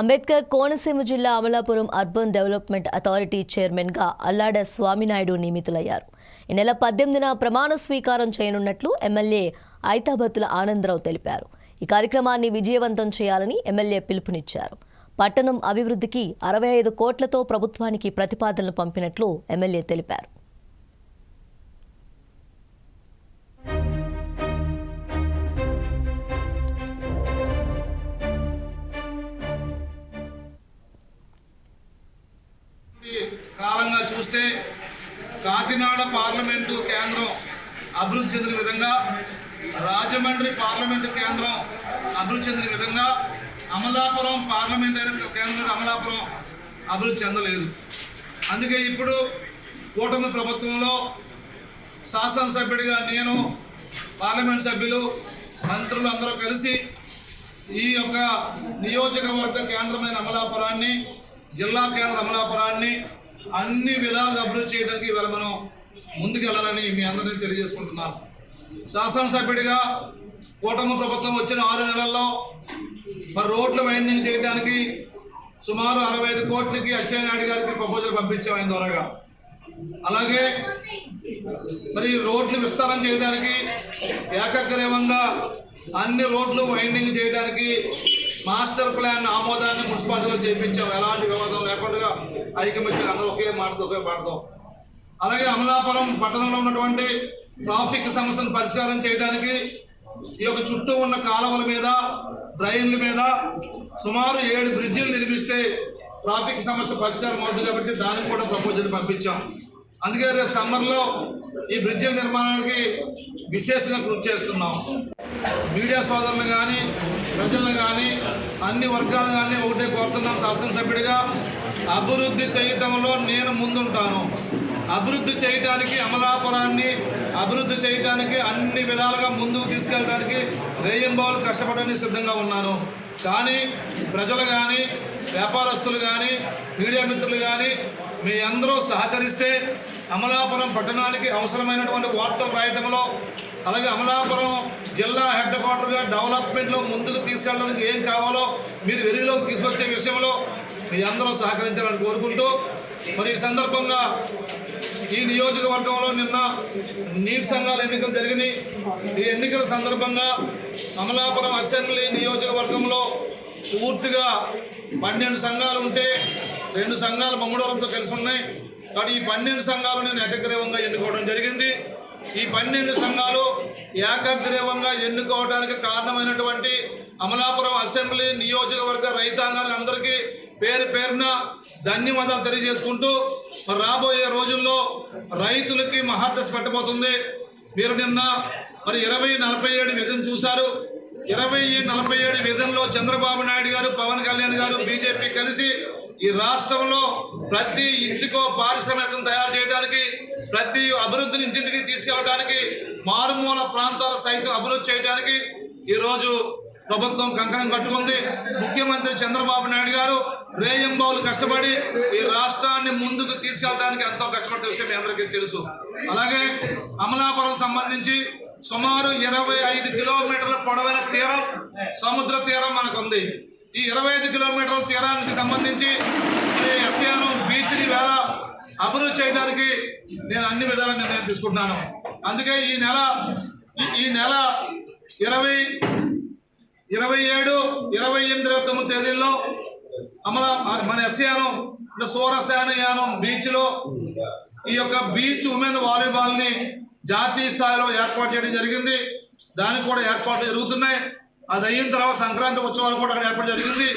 అంబేద్కర్ కోనసీమ జిల్లా Amalapuram urban development authority చైర్మన్గా అల్లాడ స్వామినాయుడు నియమితులయ్యారు. ఈ నెల పద్దెనిమిదిన ప్రమాణ స్వీకారం చేయనున్నట్లు ఎమ్మెల్యే ఐతాబత్తుల ఆనందరావు తెలిపారు. ఈ కార్యక్రమాన్ని విజయవంతం చేయాలని ఎమ్మెల్యే పిలుపునిచ్చారు. పట్టణం అభివృద్ధికి అరవై ఐదు కోట్లతో ప్రభుత్వానికి ప్రతిపాదనలు పంపినట్లు ఎమ్మెల్యే తెలిపారు. చూస్తే కాకినాడ పార్లమెంటు కేంద్రం అభివృద్ధి చెందిన విధంగా రాజమండ్రి పార్లమెంటు కేంద్రం అభివృద్ధి చెందిన విధంగా అమలాపురం పార్లమెంట్ అయిన కేంద్రం అమలాపురం అభివృద్ధి చెందలేదు. అందుకే ఇప్పుడు కూటమి ప్రభుత్వంలో శాసనసభ్యుడిగా నేను పార్లమెంట్ సభ్యులు మంత్రులు అందరూ కలిసి ఈ యొక్క నియోజకవర్గ కేంద్రమైన అమలాపురాన్ని జిల్లా కేంద్ర అమలాపురాన్ని అన్ని విధాలుగా అభివృద్ధి చేయడానికి ఇవాళ మనం ముందుకెళ్ళాలని మీ అందరినీ తెలియజేసుకుంటున్నాను. శాసనసభ్యుడిగా కూటమి ప్రభుత్వం వచ్చిన ఆరు నెలల్లో మరి రోడ్లు వైండింగ్ చేయడానికి సుమారు అరవై ఐదు కోట్లకి అచ్చెన్నాయుడు గారికి ప్రపోజల్ పంపించాం ఆయన ద్వారాగా. అలాగే మరి రోడ్లు విస్తారం చేయడానికి ఏకగ్రీవంగా అన్ని రోడ్లు వైండింగ్ చేయడానికి మాస్టర్ ప్లాన్ ఆమోదాన్ని మున్సిపాలిటీలో చేయించాం ఎలాంటి వివాదం లేకుండా ఐకమత్యం అందరూ ఒకే మాటతో ఒకే మాటతో. అలాగే అమలాపురం పట్టణంలో ఉన్నటువంటి ట్రాఫిక్ సమస్యను పరిష్కారం చేయడానికి ఈ యొక్క చుట్టూ ఉన్న కాలువల మీద డ్రైన్ల మీద సుమారు ఏడు బ్రిడ్జిలు నిర్మిస్తే ట్రాఫిక్ సమస్య పరిష్కారం అవుతుంది కాబట్టి దానికి కూడా ప్రపోజల్ పంపించాం. అందుకే రేపు సమ్మర్లో ఈ బ్రిడ్జిల నిర్మాణానికి విశేషంగా కృషి చేస్తున్నాం. మీడియా సోదరులు కానీ ప్రజలను కానీ అన్ని వర్గాలు కానీ ఒకటే కోరుతున్నాను శాసనసభ్యుడిగా. అభివృద్ధి చేయటంలో నేను ముందుంటాను. అభివృద్ధి చేయడానికి అమలాపురాన్ని అభివృద్ధి చేయడానికి అన్ని విధాలుగా ముందుకు తీసుకెళ్ళడానికి రేయంబావులు కష్టపడడానికి సిద్ధంగా ఉన్నాను. కానీ ప్రజలు కానీ వ్యాపారస్తులు కానీ మీడియా మిత్రులు కానీ మీ అందరూ సహకరిస్తే అమలాపురం పట్టణానికి అవసరమైనటువంటి వార్తలు రాయటంలో అలాగే అమలాపురం జిల్లా హెడ్ క్వార్టర్గా డెవలప్మెంట్లో ముందుకు తీసుకెళ్ళడానికి ఏం కావాలో మీరు వెలుగులోకి తీసుకొచ్చే విషయంలో మీ అందరూ సహకరించాలని కోరుకుంటూ మరి ఈ సందర్భంగా ఈ నియోజకవర్గంలో నిన్న నీటి సంఘాల ఎన్నికలు జరిగినాయి. ఈ ఎన్నికల సందర్భంగా అమలాపురం అసెంబ్లీ నియోజకవర్గంలో పూర్తిగా పన్నెండు సంఘాలు ఉంటే రెండు సంఘాలు మమ్మడవరంతో కలిసి ఉన్నాయి. కానీ ఈ పన్నెండు సంఘాలు నేను ఏకగ్రీవంగా ఎన్నుకోవడం జరిగింది. ఈ పన్నెండు సంఘాలు ఏకగ్రీవంగా ఎన్నుకోవడానికి కారణమైనటువంటి అమలాపురం అసెంబ్లీ నియోజకవర్గ రైతాంగానికి అందరికీ పేరు పేరున ధన్యవాదాలు తెలియజేసుకుంటూ రాబోయే రోజుల్లో రైతులకి మహాదశ పెట్టబోతుంది. మీరు నిన్న మరి ఇరవై నలభై ఏడు విజన్ చూశారు. ఇరవై నలభై ఏడు విజన్లో చంద్రబాబు నాయుడు గారు పవన్ కళ్యాణ్ గారు బీజేపీ కలిసి ఈ రాష్ట్రంలో ప్రతి ఇంటికో పారిశ్రామికం తయారు చేయడానికి ప్రతి అభివృద్ధిని ఇంటింటికి తీసుకెళ్ళడానికి మారుమూల ప్రాంతాల సైతం అభివృద్ధి చేయడానికి ఈరోజు ప్రభుత్వం కంకణం కట్టుకుంది. ముఖ్యమంత్రి చంద్రబాబు నాయుడు గారు రేయంబావులు కష్టపడి ఈ రాష్ట్రాన్ని ముందుకు తీసుకెళ్ళడానికి ఎంతో కష్టపడుతున్న విషయం మీ అందరికీ తెలుసు. అలాగే అమలాపురం సంబంధించి సుమారు ఇరవై ఐదు కిలోమీటర్ల పొడవైన తీరం సముద్ర తీరం మనకు ఉంది ఈ ఇరవై ఐదు కిలోమీటర్ల తీరానికి సంబంధించి ఎస్ఆర్ బీచ్ని వేళ అభివృద్ధి చేయడానికి నేను అన్ని విధాల నిర్ణయం తీసుకుంటున్నాను. అందుకే ఈ నెల ఈ- ఈ నెల ఇరవై ఇరవై ఏడు ఇరవై ఎనిమిది ఇరవై తొమ్మిది తేదీల్లో అమల మన ఎస్యానం సూరశానయానం బీచ్లో ఈ యొక్క బీచ్ ఉమెన్ వాలీబాల్ని జాతీయ స్థాయిలో ఏర్పాటు చేయడం జరిగింది. దానికి కూడా ఏర్పాట్లు జరుగుతున్నాయి. అది అయిన తర్వాత సంక్రాంతి ఉత్సవాలు కూడా ఏర్పాటు జరిగింది.